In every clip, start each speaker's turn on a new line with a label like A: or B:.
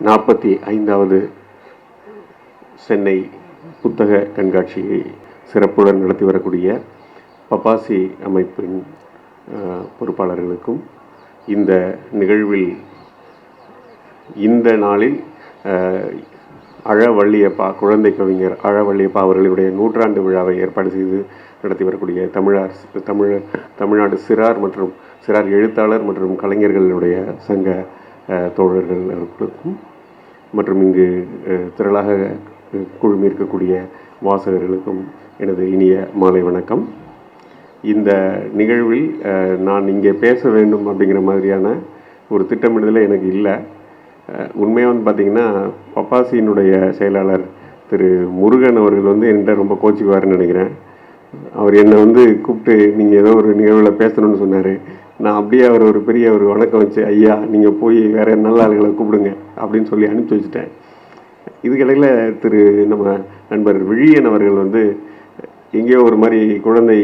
A: நாற்பத்தி ஐந்தாவது சென்னை புத்தக கண்காட்சியை சிறப்புடன் நடத்தி வரக்கூடிய பப்பாசி அமைப்பின் பொறுப்பாளர்களுக்கும் இந்த நிகழ்வில் இந்த நாளில் அழவள்ளியப்பா குழந்தை கவிஞர் அழவள்ளியப்பா அவர்களுடைய நூற்றாண்டு விழாவை ஏற்பாடு செய்து நடத்தி வரக்கூடிய தமிழர் தமிழ் தமிழ்நாடு சிறார் மற்றும் சிறார் எழுத்தாளர் மற்றும் கலைஞர்களுடைய சங்க தோழர்கள் அவர்களுக்கும் மற்றும் இங்கு திரளாக குழுமி இருக்கக்கூடிய வாசகர்களுக்கும் எனது இனிய மாலை வணக்கம். இந்த நிகழ்வில் நான் இங்கே பேச வேண்டும் அப்படிங்கிற மாதிரியான ஒரு திட்டமிடுதலே எனக்கு இல்லை. உண்மையாக வந்து பார்த்திங்கன்னா பப்பாசியினுடைய செயலாளர் திரு முருகன் அவர்கள் வந்து என்கிட்ட ரொம்ப கோச்சிக்குவாருன்னு நினைக்கிறேன். அவர் என்னை வந்து கூப்பிட்டு நீங்கள் ஏதோ ஒரு நிகழ்வில் பேசணும்னு சொன்னார். நான் அப்படியே அவர் ஒரு பெரிய ஒரு வணக்கம் வச்சு ஐயா நீங்கள் போய் வேறு நல்ல ஆளுகளை கூப்பிடுங்க அப்படின்னு சொல்லி அனுப்பிச்சி வச்சுட்டேன். இதுக்கிடையில் திரு நம்ம நண்பர் விழியன் அவர்கள் வந்து எங்கேயோ ஒரு மாதிரி குழந்தை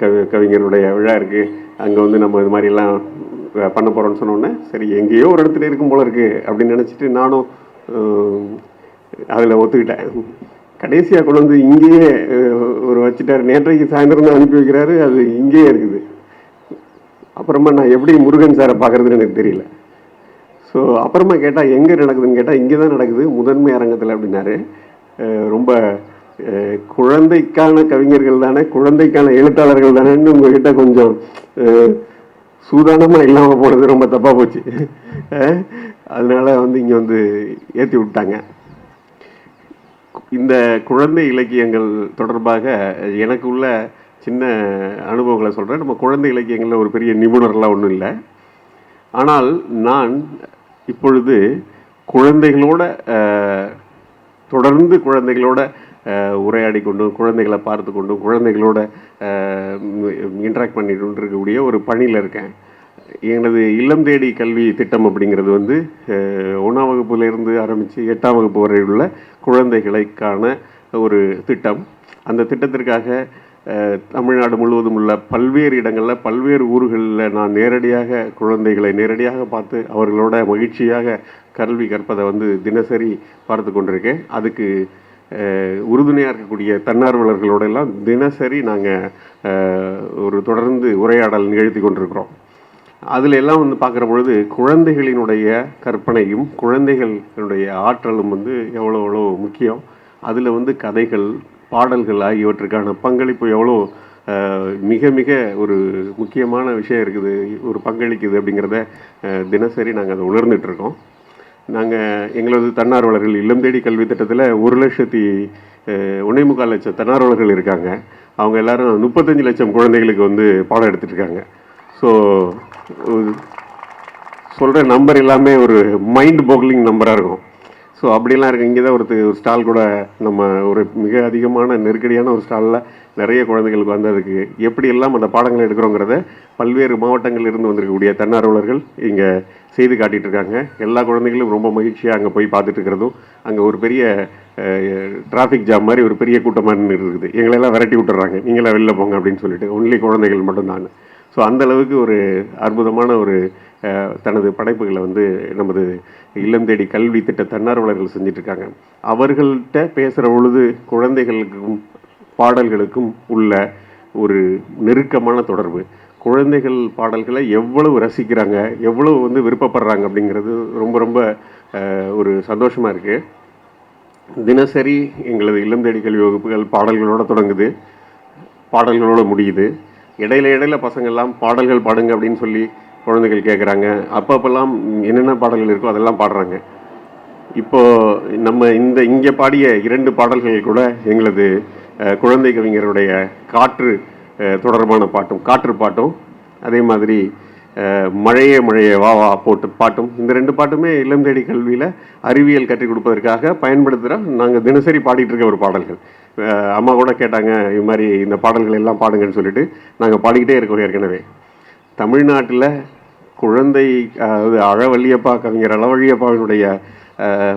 A: கவி கவிஞருடைய விழா இருக்குது அங்கே வந்து நம்ம இது மாதிரிலாம் பண்ண போகிறோம்னு சொன்னோன்னே சரி எங்கேயோ ஒரு இடத்துல இருக்கும் போல இருக்குது அப்படின்னு நினச்சிட்டு நானும் அதில் ஒத்துக்கிட்டேன். கடைசியாக கொண்டு வந்து இங்கேயே ஒரு வச்சுட்டார். நேற்றைக்கு சாயந்தரம் தான் அனுப்பி வைக்கிறாரு. அது இங்கேயே இருக்குது. அப்புறமா நான் எப்படி முருகன் சாரை பார்க்குறதுன்னு எனக்கு தெரியல. ஸோ அப்புறமா கேட்டால் எங்கே நடக்குதுன்னு கேட்டால் இங்கே தான் நடக்குது முதன்மை அரங்கத்தில் அப்படின்னாரு. ரொம்ப குழந்தைக்கான கவிஞர்கள் தானே குழந்தைக்கான எழுத்தாளர்கள் தானேன்னு உங்ககிட்ட கொஞ்சம் சூதானமாக இல்லாமல் போனது ரொம்ப தப்பாக போச்சு. அதனால் வந்து இங்கே வந்து ஏற்றி விட்டாங்க. இந்த குழந்தை இலக்கியங்கள் தொடர்பாக எனக்கு உள்ள சின்ன அனுபவங்களை சொல்கிறேன் நம்ம குழந்தை இலக்கியங்களில் ஒரு பெரிய நிபுணர்லாம் ஒன்றும் இல்லை. ஆனால் நான் இப்பொழுது குழந்தைகளோட தொடர்ந்து குழந்தைகளோட உரையாடி கொண்டும் குழந்தைகளை பார்த்து கொண்டும் குழந்தைகளோட இன்ட்ராக்ட் பண்ணிட்டு இருக்கக்கூடிய ஒரு பணியில் இருக்கேன். எனது இல்லம் தேடி கல்வி திட்டம் அப்படிங்கிறது வந்து ஒன்றாம் வகுப்புலேருந்து ஆரம்பித்து எட்டாம் வகுப்பு வரை உள்ள குழந்தைகளுக்கான ஒரு திட்டம். அந்த திட்டத்திற்காக தமிழ்நாடு முழுவதும் உள்ள பல்வேறு இடங்களில் பல்வேறு ஊர்களில் நான் நேரடியாக குழந்தைகளை நேரடியாக பார்த்து அவர்களோட மகிழ்ச்சியாக கல்வி கற்பதை வந்து தினசரி பார்த்து கொண்டிருக்கேன். அதுக்கு உறுதுணையாக இருக்கக்கூடிய தன்னார்வலர்களோட எல்லாம் தினசரி நாங்கள் ஒரு தொடர்ந்து உரையாடல் நிகழ்த்தி கொண்டிருக்கிறோம். அதில் எல்லாம் வந்து பார்க்குற பொழுது குழந்தைகளினுடைய கற்பனையும் குழந்தைகளுடைய ஆற்றலும் வந்து எவ்வளோ எவ்வளோ முக்கியம். அதில் வந்து கதைகள் பாடல்கள் ஆகியவற்றுக்கான பங்களிப்பு எவ்வளோ மிக மிக ஒரு முக்கியமான விஷயம் இருக்குது ஒரு பங்களிக்குது அப்படிங்கிறத தினசரி நாங்கள் அதை உணர்ந்துட்டுருக்கோம். நாங்கள் எங்களது தன்னார்வலர்கள் இல்லம் தேடி கல்வி திட்டத்தில் ஒரு லட்சத்தி அஹ், முக்கால் லட்சம் தன்னார்வலர்கள் இருக்காங்க. அவங்க எல்லாரும் முப்பத்தஞ்சு லட்சம் குழந்தைகளுக்கு வந்து பாடம் எடுத்துட்டு இருக்காங்க ஸோ சொல்கிற நம்பர் எல்லாமே ஒரு மைண்ட் போக்லிங் நம்பராக இருக்கும். ஸோ அப்படிலாம் இருக்குது இங்கே தான் ஒரு ஒரு ஸ்டால் கூட நம்ம ஒரு மிக அதிகமான நெருக்கடியான ஒரு ஸ்டாலில் நிறைய குழந்தைகளுக்கு வந்ததுக்கு எப்படியெல்லாம் எப்படி எல்லாம் அந்த பாடங்கள் எடுக்கிறோங்கிறத பல்வேறு மாவட்டங்களில் இருந்து வந்திருக்கக்கூடிய தன்னார்வலர்கள் இங்கே செய்து காட்டிகிட்டு இருக்காங்க எல்லா குழந்தைகளும் ரொம்ப மகிழ்ச்சியாக அங்கே போய் பார்த்துட்டு இருக்கிறதும் அங்கே ஒரு பெரிய டிராஃபிக் ஜாம் மாதிரி ஒரு பெரிய கூட்டமாக நின்று இருக்குது எங்களெல்லாம் விரட்டி விட்டுறாங்க நீங்களாம் வெளில போங்க அப்படின்னு சொல்லிட்டு ஒன்லி குழந்தைகள் மட்டும்தான் ஸோ அந்த அளவுக்கு ஒரு அற்புதமான ஒரு தனது படைப்புகளை வந்து நமது இல்லம் தேடி கல்வி திட்ட தன்னார்வலர்கள் செஞ்சிட்ருக்காங்க. அவர்கள்ட்ட பேசுகிற பொழுது குழந்தைகளுக்கும் பாடல்களுக்கும் உள்ள ஒரு நெருக்கமான தொடர்பு. குழந்தைகள் பாடல்களை எவ்வளவு ரசிக்கிறாங்க எவ்வளவு வந்து விருப்பப்படுறாங்க அப்படிங்கிறது ரொம்ப ரொம்ப ஒரு சந்தோஷமாக இருக்குது தினசரி எங்களது இல்லம் தேடி கல்வி வகுப்புகள் பாடல்களோடு தொடங்குது. பாடல்களோடு முடியுது. இடையில இடையில பசங்கள்லாம் பாடல்கள் பாடுங்க அப்படின்னு சொல்லி குழந்தைகள் கேட்குறாங்க அப்பப்பெல்லாம் என்னென்ன பாடல்கள் இருக்கோ அதெல்லாம் பாடுறாங்க. இப்போ நம்ம இந்த இங்கே பாடிய இரண்டு பாடல்கள் கூட எங்களது குழந்தை கவிஞருடைய காற்று தொடர்பான பாட்டும் காற்று பாட்டும் அதே மாதிரி மழையே மழையே வா வா போட்டு பாட்டும். இந்த ரெண்டு பாட்டுமே இல்லம் தேடி கல்வியில் அறிவியல் கற்றுக் கொடுப்பதற்காக பயன்படுத்துகிற நாங்கள் தினசரி பாடிட்டு இருக்க ஒரு பாடல்கள். அம்மா கூட கேட்டாங்க இது மாதிரி இந்த பாடல்கள் எல்லாம் பாடுங்கன்னு சொல்லிட்டு நாங்கள் பாடிக்கிட்டே இருக்கோம் ஏற்கனவே. தமிழ்நாட்டில் குழந்தை அதாவது அழவள்ளியப்பா கவிஞர் அளவழியப்பாவினுடைய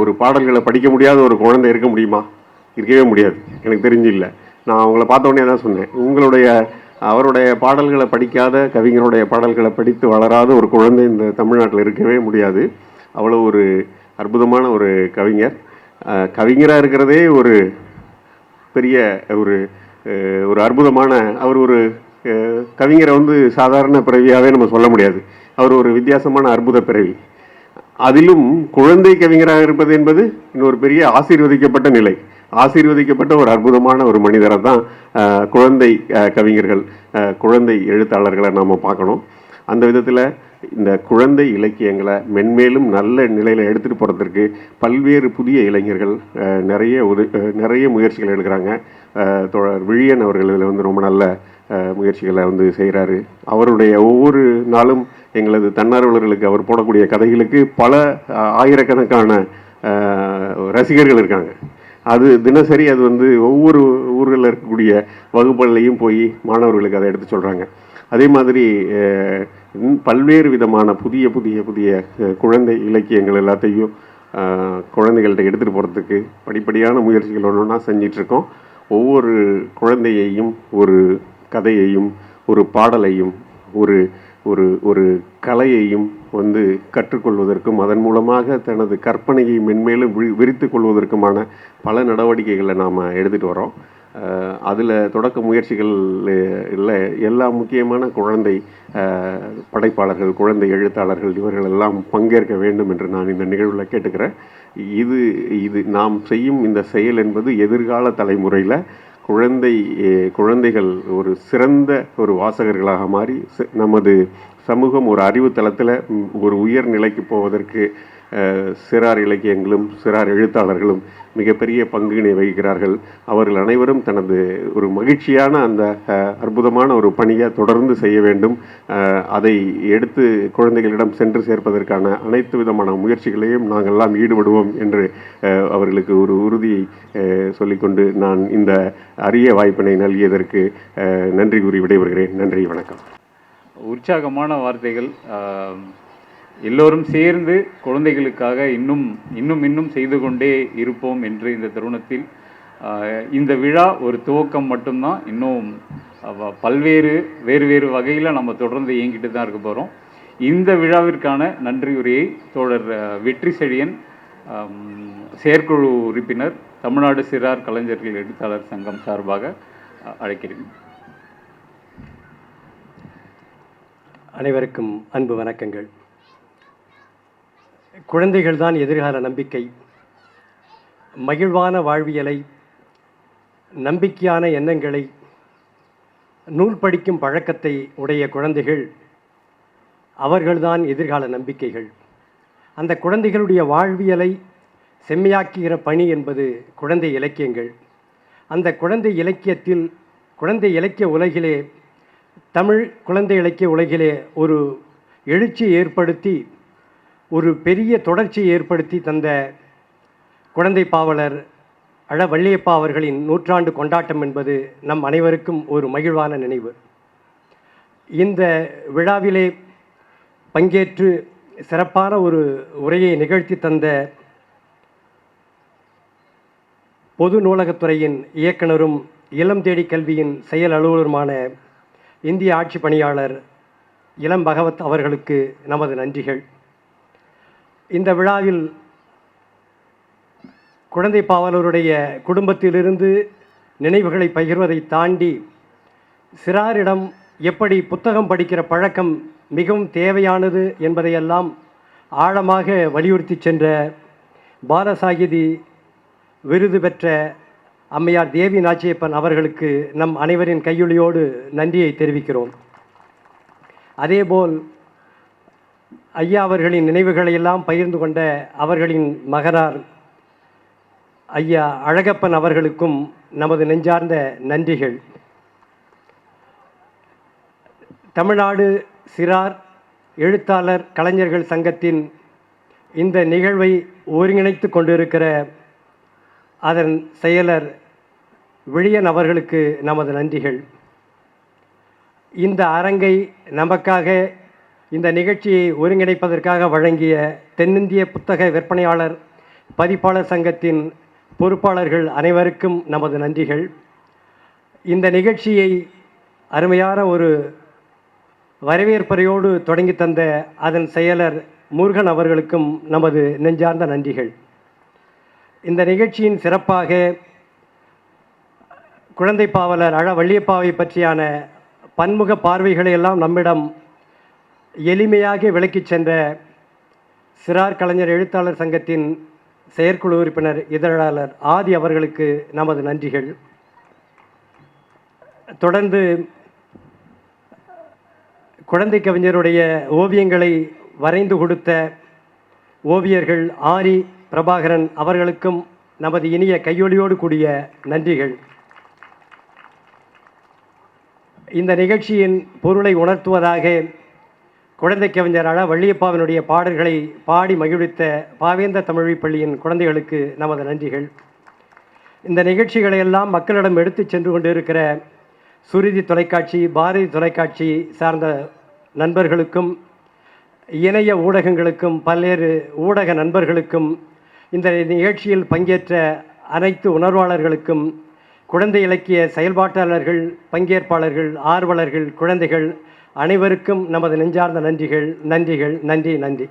A: ஒரு பாடல்களை படிக்க முடியாத ஒரு குழந்தை இருக்க முடியுமா? இருக்கவே முடியாது. எனக்கு தெரிஞ்சு இல்லை நான் அவங்கள பார்த்த தான் சொன்னேன். உங்களுடைய அவருடைய பாடல்களை படிக்காத கவிஞருடைய பாடல்களை படித்து வளராத ஒரு குழந்தை இந்த தமிழ்நாட்டில் இருக்கவே முடியாது. அவ்வளோ ஒரு அற்புதமான ஒரு கவிஞர். கவிஞராக இருக்கிறதே ஒரு பெரிய ஒரு ஒரு அற்புதமான அவர் ஒரு கவிஞரை வந்து சாதாரண பிறவியாகவே நம்ம சொல்ல முடியாது. அவர் ஒரு வித்தியாசமான அற்புத பிறவி. அதிலும் குழந்தை கவிஞராக இருப்பது என்பது இன்னொரு பெரிய ஆசீர்வதிக்கப்பட்ட நிலை. ஆசீர்வதிக்கப்பட்ட ஒரு அற்புதமான ஒரு மனிதரை தான் குழந்தை கவிஞர்கள் குழந்தை எழுத்தாளர்களை நாம் பார்க்கணும். அந்த விதத்தில் இந்த குழந்தை இலக்கியங்களை மென்மேலும் நல்ல நிலையில் எடுத்துகிட்டு போகிறதுக்கு பல்வேறு புதிய இளைஞர்கள் நிறைய உத நிறைய முயற்சிகள் எடுக்கிறாங்க. தோழர் விழியன் அவர்கள் இதில் வந்து ரொம்ப நல்ல முயற்சிகளை வந்து செய்கிறாரு. அவருடைய ஒவ்வொரு நாளும் எங்களது தன்னார்வலர்களுக்கு அவர் போடக்கூடிய கதைகளுக்கு பல ஆயிரக்கணக்கான ரசிகர்கள் இருக்காங்க. அது தினசரி அது வந்து ஒவ்வொரு ஊர்களில் இருக்கக்கூடிய வகுப்புகள்லையும் போய் மாணவர்களுக்கு அதை எடுத்து சொல்கிறாங்க அதே மாதிரி பல்வேறு விதமான புதிய புதிய புதிய குழந்தை இலக்கியங்கள் எல்லாத்தையும் குழந்தைகள்கிட்ட எடுத்துகிட்டு போகிறதுக்கு படிப்படியான முயற்சிகள் ஒன்று ஒன்றா செஞ்சிட்ருக்கோம் ஒவ்வொரு குழந்தையையும் ஒரு கதையையும் ஒரு பாடலையும் ஒரு ஒரு ஒரு கலையையும் வந்து கற்றுக்கொள்வதற்கும் அதன் மூலமாக தனது கற்பனையை மென்மேலும் வி விரித்து கொள்வதற்குமான பல நடவடிக்கைகளை நாம் எடுத்துகிட்டு வரோம் அதில் தொடக்க முயற்சிகள் இல்லை. எல்லா முக்கியமான குழந்தை படைப்பாளர்கள் குழந்தை எழுத்தாளர்கள் இவர்கள் எல்லாம் பங்கேற்க வேண்டும் என்று நான் இந்த நிகழ்வில் கேட்டுக்கிறேன். இது இது நாம் செய்யும் இந்த செயல் என்பது எதிர்கால தலைமுறையில் குழந்தை குழந்தைகள் ஒரு சிறந்த ஒரு வாசகர்களாக மாறி நமது சமூகம் ஒரு அறிவு தளத்தில் ஒரு உயர் நிலைக்கு போவதற்கு சிறார் இலக்கியங்களும் சிறார் எழுத்தாளர்களும் மிகப்பெரிய பங்கினை வகிக்கிறார்கள். அவர்கள் அனைவரும் தனது ஒரு மகிழ்ச்சியான அந்த அற்புதமான ஒரு பணியை தொடர்ந்து செய்ய வேண்டும். அதை எடுத்து குழந்தைகளிடம் சென்று சேர்ப்பதற்கான அனைத்து விதமான முயற்சிகளையும் நாங்கள்லாம் ஈடுபடுவோம் என்று அவர்களுக்கு ஒரு உறுதியை சொல்லிக்கொண்டு நான் இந்த அரிய வாய்ப்பினை நல்கியதற்கு நன்றி கூறி விடைபெறுகிறேன். நன்றி வணக்கம்.
B: உற்சாகமான வார்த்தைகள் எல்லோரும் சேர்ந்து குழந்தைகளுக்காக இன்னும் இன்னும் இன்னும் செய்து கொண்டே இருப்போம் என்று இந்த தருணத்தில் இந்த விழா ஒரு துவக்கம் மட்டும்தான். இன்னும் பல்வேறு வேறு வேறு வகையில் நம்ம தொடர்ந்து இயங்கிட்டு தான் இருக்க போகிறோம் இந்த விழாவிற்கான நன்றியுரையை தோழர் வெற்றி செழியன் செயற்குழு உறுப்பினர் தமிழ்நாடு சிறார் கலைஞர்கள் எழுத்தாளர் சங்கம் சார்பாக அழைக்கிறேன்.
C: அனைவருக்கும் அன்பு வணக்கங்கள். குழந்தைகள்தான் எதிர்கால நம்பிக்கை. மகிழ்வான வாழ்வியலை நம்பிக்கையான எண்ணங்களை நூல் படிக்கும் பழக்கத்தை உடைய குழந்தைகள் அவர்கள்தான் எதிர்கால நம்பிக்கைகள். அந்த குழந்தைகளுடைய வாழ்வியலை செம்மையாக்குகிற பணி என்பது குழந்தை இலக்கியங்கள். அந்த குழந்தை இலக்கியத்தில் குழந்தை இலக்கிய உலகிலே தமிழ் குழந்தை இலக்கிய உலகிலே ஒரு எழுச்சி ஏற்படுத்தி ஒரு பெரிய தொடர்ச்சியை ஏற்படுத்தி தந்த குழந்தை பாவலர் அழ வள்ளியப்பா அவர்களின் நூற்றாண்டு கொண்டாட்டம் என்பது நம் அனைவருக்கும் ஒரு மகிழ்வான நினைவு. இந்த விழாவிலே பங்கேற்று சிறப்பான ஒரு உரையை நிகழ்த்தி தந்த பொது நூலகத்துறையின் இயக்குனரும் இளம் தேடி கல்வியின் செயல் அலுவலருமான இந்திய ஆட்சி பணியாளர் இளம் பகவத் அவர்களுக்கு நமது நன்றிகள். இந்த விழாவில் குழந்தை பாவலருடைய குடும்பத்திலிருந்து நினைவுகளை பகிர்வதை தாண்டி சிறாரிடம் எப்படி புத்தகம் படிக்கிற பழக்கம் மிகவும் தேவையானது என்பதையெல்லாம் ஆழமாக வலியுறுத்தி சென்ற பாலசாகிதி விருது பெற்ற அம்மையார் தேவி நாச்சியப்பன் அவர்களுக்கு நம் அனைவரின் கையொலியோடு நன்றியை தெரிவிக்கிறோம். அதேபோல் ஐயா அவர்களின் நினைவுகளை எல்லாம் பகிர்ந்து கொண்ட அவர்களின் மகனார் ஐயா அழகப்பன் அவர்களுக்கும் நமது நெஞ்சார்ந்த நன்றிகள். தமிழ்நாடு சிறார் எழுத்தாளர் கலைஞர்கள் சங்கத்தின் இந்த நிகழ்வை ஒருங்கிணைத்து கொண்டிருக்கிற அதன் செயலர் விழியன் அவர்களுக்கு நமது நன்றிகள். இந்த அரங்கை நமக்காக இந்த நிகழ்ச்சியை ஒருங்கிணைப்பதற்காக வழங்கிய தென்னிந்திய புத்தக விற்பனையாளர் பதிப்பாளர் சங்கத்தின் பொறுப்பாளர்கள் அனைவருக்கும் நமது நன்றிகள். இந்த நிகழ்ச்சியை அருமையான ஒரு வரவேற்பறையோடு தொடங்கி தந்த அதன் செயலர் முருகன் அவர்களுக்கும் நமது நெஞ்சார்ந்த நன்றிகள். இந்த நிகழ்ச்சியின் சிறப்பாக குழந்தை பாவலர் அழ வள்ளியப்பாவை பற்றியான பன்முக பார்வைகளை எல்லாம் நம்மிடம் எளிமையாக விளக்கிச் சென்ற சிறார் கலைஞர் எழுத்தாளர் சங்கத்தின் செயற்குழு உறுப்பினர் இதழாளர் ஆதி அவர்களுக்கு நமது நன்றிகள். தொடர்ந்து குழந்தை கவிஞருடைய ஓவியங்களை வரைந்து கொடுத்த ஓவியர்கள் ஆரி பிரபாகரன் அவர்களுக்கும் நமது இனிய கையொலியோடு கூடிய நன்றிகள். இந்த நிகழ்ச்சியின் பொருளை உணர்த்துவதாக குழந்தை கவிஞரான வள்ளியப்பாவினுடைய பாடல்களை பாடி மகிழ்வித்த பாவேந்த தமிழ் பள்ளியின் குழந்தைகளுக்கு நமது நன்றிகள். இந்த நிகழ்ச்சிகளை எல்லாம் மக்களிடம் எடுத்துச் சென்று கொண்டிருக்கிற சுருதி தொலைக்காட்சி பாரதி தொலைக்காட்சி சார்ந்த நண்பர்களுக்கும் இணைய ஊடகங்களுக்கும் பல்வேறு ஊடக நண்பர்களுக்கும் இந்த நிகழ்ச்சியில் பங்கேற்ற அனைத்து உணர்வாளர்களுக்கும் குழந்தை இலக்கிய செயல்பாட்டாளர்கள் பங்கேற்பாளர்கள் ஆர்வலர்கள் குழந்தைகள் அனைவருக்கும் நமது நெஞ்சார்ந்த நன்றிகள் நன்றிகள் நன்றி நன்றி.